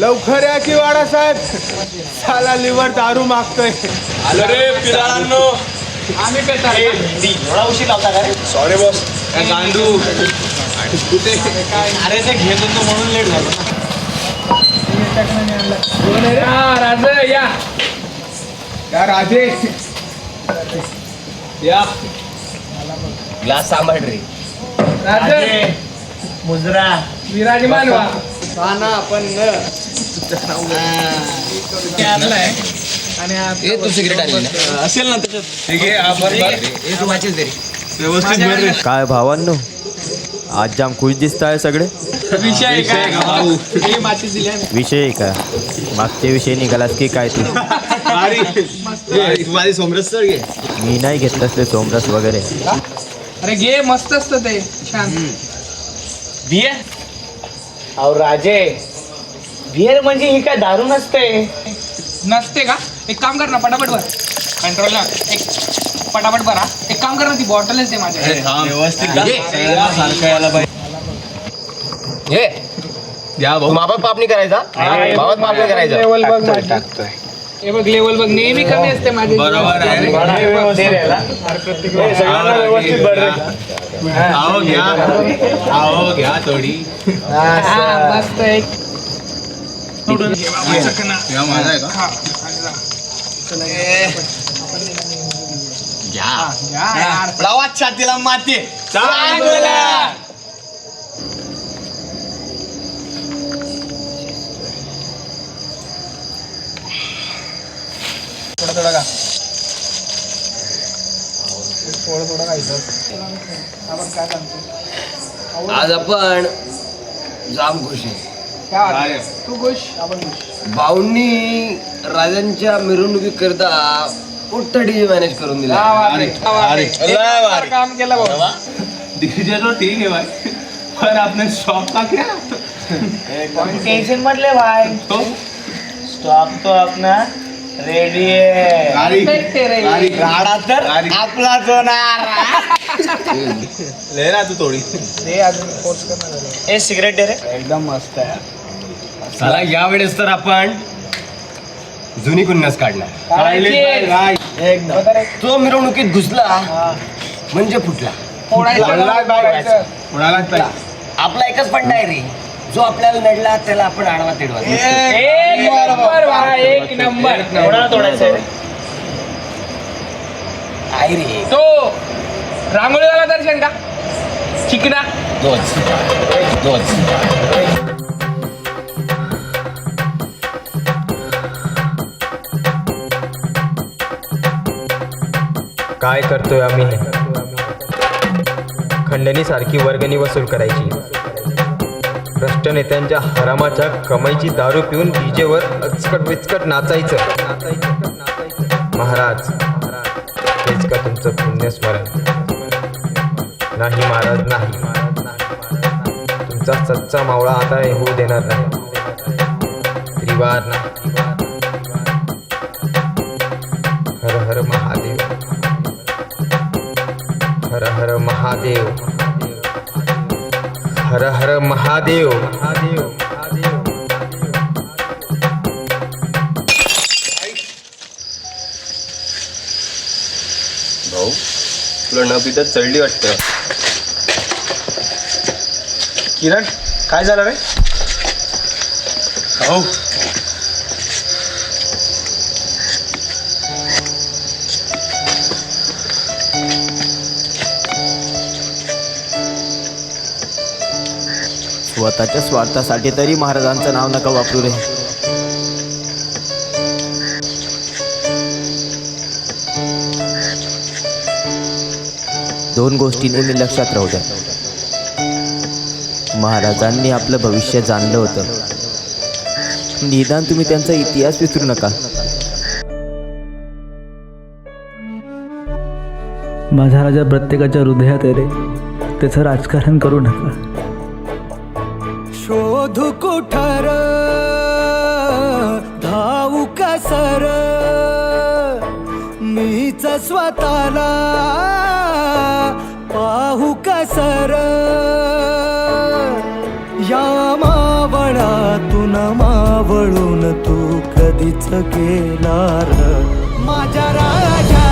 लवकर या की वाडा साहेब. साला लिव्हर दारू मागतोय. आलो रे पिराळांनो. आम्ही एवढा उशीर लावता का रे? Sorry boss गांडू. अरे ते घेत होतो म्हणून लेट झालं. राज या. या राजे. या. ग्लास सांभाळ रे. राज मुजरा. विराजमान व्हा. हे तू असेल ना त्याच्यात. आहे हे तू व्यवस्थित काय भावांनो आज जाम खुश दिसताय सगळे. विषय काय? हे. विषय आहे का? मागचे विषय निघालास की काय तू? तू माझी सोमरस तर घे. मी नाही घेतलं असले सोमरस वगैरे. अरे घे मस्त असतं ते. छान. बिया? अहो राजे बियर म्हणजे ही काय दारू नसते. नसते का? एक काम कर ना पटापट भर. कंट्रोलर एक पटापट भरा. एक काम कर ना ती बॉटलच दे सारखं यायला पाहिजे. हे या भाऊ. मापात पाप नाही करायचा? मापात पाप नाही करायचा? लेवल बघ माझी. हे बघ लेवल बघ. नेहमी कमी असते माझी. बरोबर आहे. रे. आओ घ्या आओ घ्या थोडी? हा मस्त एक या माझा आहे का? हा, घ्या. प्रवास छातीला माती थोडा थोडा का थोडं थोडं खायचं. आपण काय सांगतो? आज आपण जाम खुश आहे? तू खुश आपण खुश. भाऊंनी राजांच्या मिरवणुकीकरता मोठा डीजे मॅनेज करून दिला. काम केलं भाऊ. डीजे तो ठीक है भाई. पर आपने शॉप का क्या टेंशन मधले भाई? तो? स्टॉक तो अपना रेडी आहे. गाड़ी Perfect आहे रे. गाडा तर गाडी. आपलाच होणार ले ना तू थोडी. दे अजून फोर्स करणार आहे. हे सिगरेट दे रे. एकदम मस्त आहे. चला यावेळेस तर आपण जुनी कुन्नस काढणार. तो मिरवणुकीत घुसला म्हणजे फुटला. आपला एकच फंडा आहे रे. जो आपल्याला नडला त्याला आपण आडवा तेडवा एक नंबर भाई, एक नंबर. कोणाला तोडायचं आहे रे? आई रे. तो रांगोळीवाला दर्शन का? चिकना? दोच दोच काय करतोय आम्ही? खंडणीसारखी वर्गणी वसूल करायची. भ्रष्ट नेत्यांच्या हरामाच्या कमाईची दारू पिऊन डीजेवर अचकट विचकट नाचायचं. महाराज हेच का तुमचं पुण्यस्मरण? नाही महाराज नाही. तुमचा सच्चा मावळा आता होऊ देणार नाही. त्रिवार नाही. हर हर महादेव. हर हर महादेव. हर हर महादेव। महादेव भाऊ तुला न पिता चढली वाटतं. किरण काय झालं रे? हो स्वतःच्या स्वार्थासाठी तरी महाराजांचं नाव नका वापरू रे. दोन गोष्टी नेहमी लक्षात राहू द्या. महाराजांनी आपलं भविष्य जाणलं होतं. निदान तुम्ही त्यांचा इतिहास विसरू नका. माझा राजा प्रत्येकाच्या हृदयात आहे रे. त्याचं राजकारण करू नका. सर मीच स्वतःला पाहू कसर या मावळातून मावळून तू कधीच गेला माझ्या राजा